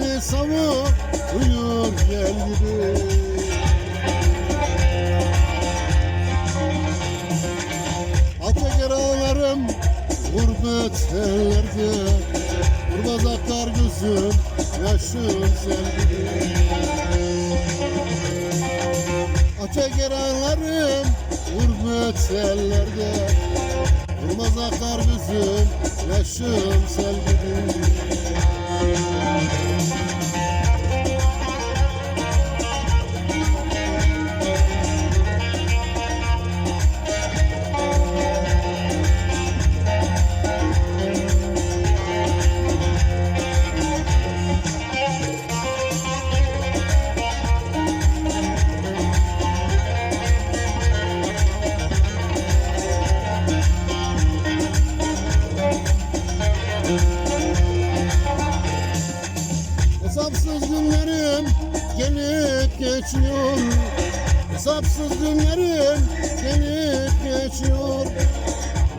beni savuruyor gel gibi Alçak ağlarım gurbet ellerde Vurmaz akar gözüm yaşım sel gibi Alçak ağlarım gurbet ellerde Vurmaz akar gözüm yaşım sel gibi Hesapsız günlerim gelip geçiyor. Hesapsız günlerim gelip geçiyor.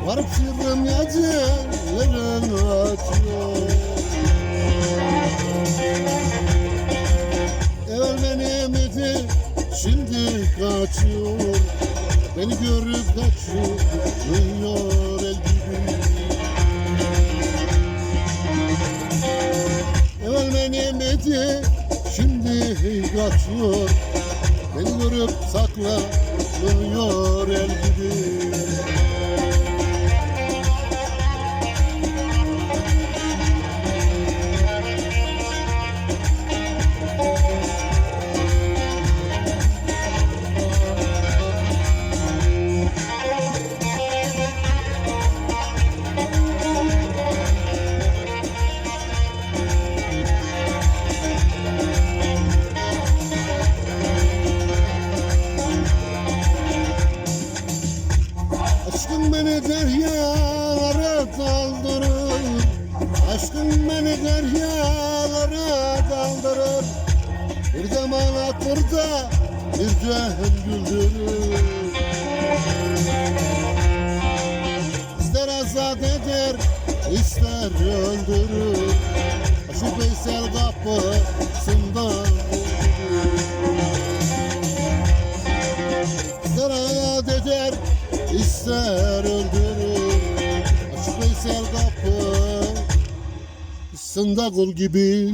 Varıp sırrım yacıların açıyor. Evvel benim idi şimdi kaçıyor. Beni görüp kaçıyor el gibi idi şimdi kaçıyor Beni görüp saklanıyor el gibi deryalara daldırır Aşkın beni deryalara daldırır Bir zaman akırda bir cehem güldürür. İster azat eder ister öldürür. Aşık Veysel kapısında İster hayat eder, ister kapı Sında kul gibi